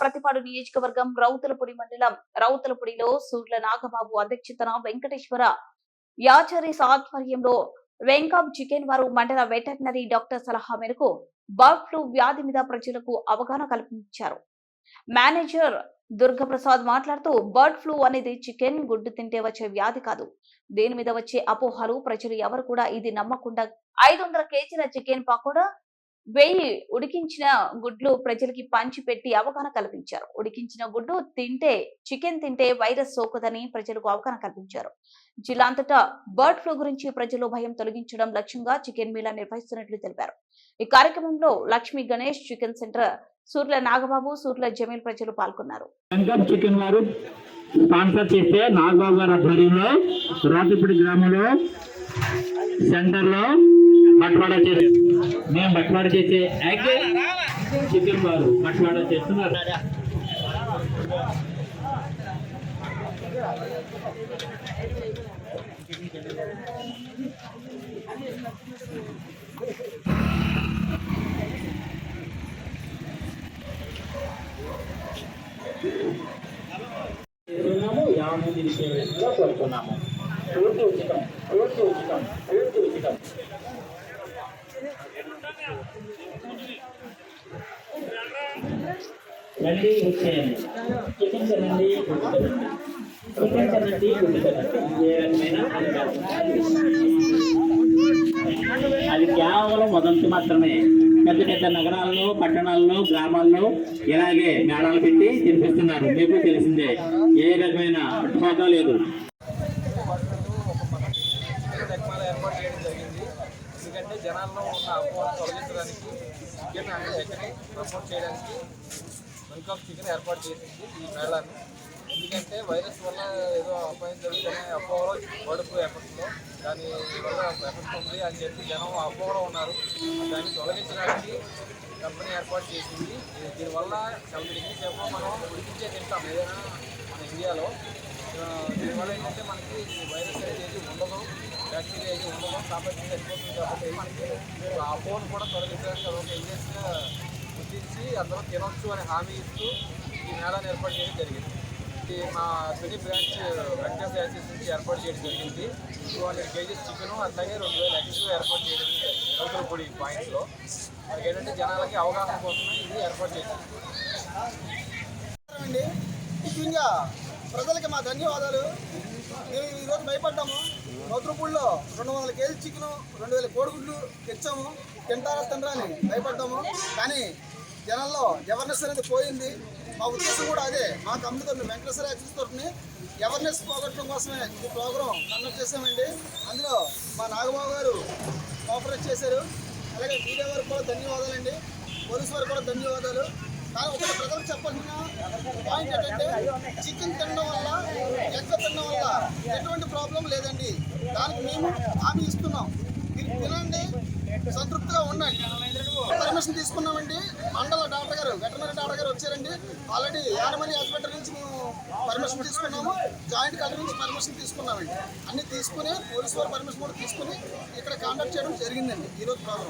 ప్రతిపాడు నియోజకవర్గం రౌతులపూడి మండలం రౌతులపూడిలో సూర్ల నాగబాబు అధ్యక్షతన వెంకటేశ్వర యాచరీస్ ఆధ్వర్యంలో వెంకాబ్ చికెన్ వారు మండల వెటర్నరీ డాక్టర్ సలహా మేరకు బర్డ్ ఫ్లూ వ్యాధి మీద ప్రజలకు అవగాహన కల్పించారు. మేనేజర్ దుర్గప్రసాద్ మాట్లాడుతూ బర్డ్ ఫ్లూ అనేది చికెన్ గుడ్డు తింటే వచ్చే వ్యాధి కాదు. దీని మీద వచ్చే అపోహలు ప్రజలు ఎవరు కూడా ఇది నమ్మకుండా ఐదు వందల కేజీల చికెన్ పకోడా వెయ్యి ఉడికించిన గుడ్లు ప్రజలకి పంచిపెట్టి అవగాహన కల్పించారు. ఉడికించిన గుడ్డు తింటే చికెన్ తింటే వైరస్ సోకదని ప్రజలకు అవగాహన కల్పించారు. జిల్లా అంతటా బర్డ్ ఫ్లూ గురించి ప్రజలు భయం తొలగించడం లక్ష్యంగా చికెన్ మీలా నిర్వహిస్తున్నట్లు తెలిపారు. ఈ కార్యక్రమంలో లక్ష్మీ గణేష్ చికెన్ సెంటర్ సూర్ల నాగబాబు సూర్ల జమీల్ ప్రజలు పాల్గొన్నారు. చికెన్ వారు స్పాన్సర్ చేస్తే నాగబాబు గారి ఆధ్వర్యంలో రాతిపూడి గ్రామంలో సెంటర్లో బట్వాడా చేసే మేము బట్వాడా చేసే ఎగ్ చికెన్ వారు బట్వాడా చేస్తున్నారు. కోరుతున్నాము పూర్తి ఉచితం పూర్తి ఉచితం పూర్తి ఉచితం. రండి వచ్చేయండి. చికెన్ తినండి గుడ్డు చికెన్ తినండి గుడ్డు ఏ రకమైన అది కేవలం వదంతి మాత్రమే. పెద్ద పెద్ద నగరాల్లో పట్టణాల్లో గ్రామాల్లో ఇలాగే మేళాలు పెట్టి తినిపిస్తున్నారు. మీకు తెలిసిందే. ఏ రకమైన అడ్డుకోక లేదు. ఎందుకంటే జనాల్లో ఉన్న అపోహను తొలగించడానికి చికెన్ అనే ప్రమోట్ చేయడానికి వెల్కమ్ చికెన్ ఏర్పాటు చేసింది ఈ మేళాను ఎందుకంటే వైరస్ వల్ల ఏదో అపాయం జరుగుతున్న అపోహలో కడుపు ఎఫెక్ట్లో దాని వల్ల ఎఫెక్ట్ ఉంది అని చెప్పి జనం అపోహలో ఉన్నారు. దాన్ని తొలగించడానికి కంపెనీ ఏర్పాటు చేసింది. దీనివల్ల సెవెంటీ డిగ్రీస్ సేపు మనం ఉడికించే తింటాం ఏదైనా మన ఇండియాలో. దీనివల్ల ఏంటంటే మనకి వైరస్ అనేది ఉండదు బ్యాక్టీరియా ఏది ఉండదు కాబట్టి చనిపోతుంది కాబట్టి మనకి ఆ ఫోన్ కూడా తొలగించడానికి ఒక ఇంజెక్ట్గా గుర్తించి అందరూ తినొచ్చు అని హామీ ఇస్తూ ఈ మేళాను ఏర్పాటు చేయడం జరిగింది. ఇది మా తొలి బ్రాంచ్ వెంకటేశ్వర యాక్సిస్ నుంచి ఏర్పాటు చేయడం జరిగింది. టూ హండ్రెడ్ కేజీస్ చికెను అట్లాగే రెండు వేల ఎగ్స్ ఏర్పాటు చేయడం రౌతులపూడి పాయింట్లో. మనకి ఏంటంటే జనాలకి అవగాహన కోసమే ఇది ఏర్పాటు చేసింది అండి ముఖ్యంగా ప్రజలకి మా ధన్యవాదాలు. మేము ఈరోజు భయపడ్డాము. నౌత్రపూడిలో రెండు వందల కేజీ చికెన్ రెండు వేల కోడిగుడ్లు తెచ్చాము. తింటారా తినరా అని భయపడ్డాము. కానీ జనాల్లో అవేర్నెస్ అనేది పోయింది. మా ఉద్దేశం కూడా అదే. మా కంపెనీ వెంకటేశ్వర యాక్సిస్ తరఫున అవేర్నెస్ పోగొట్టడం కోసమే ఈ ప్రోగ్రాం కండక్ట్ చేసామండి అందులో మా నాగబాబు గారు కోఆపరేట్ చేశారు. అలాగే మీడియా వారికి కూడా ధన్యవాదాలండి. పోలీసు వారికి కూడా ధన్యవాదాలు. కానీ ఒకటి ప్రజలకు చెప్పాల్సిన పాయింట్ ఏంటంటే చికెన్ తినడం వల్ల ఎగ్ తినడం వల్ల ఎటువంటి ప్రాబ్లం లేదండి. దానికి మేము హామీ ఇస్తున్నాం. మీరు తినండి. సంతృప్తిగా ఉండండి. ఇన్ఫర్మేషన్ తీసుకున్నామండి. మండల డాక్టర్ గారు వెటనరీ డాక్టర్ గారు వచ్చారండి. ఆల్రెడీ యానమని హాస్పిటల్ నుంచి మేము పర్మిషన్ తీసుకున్నాము. జాయింట్ కలెక్టర్ నుంచి పర్మిషన్ తీసుకున్నామండి. అన్ని తీసుకుని పోలీసు వారి పర్మిషన్ కూడా తీసుకుని ఇక్కడ కాంటాక్ట్ చేయడం జరిగిందండి. ఈరోజు ప్రాబ్లం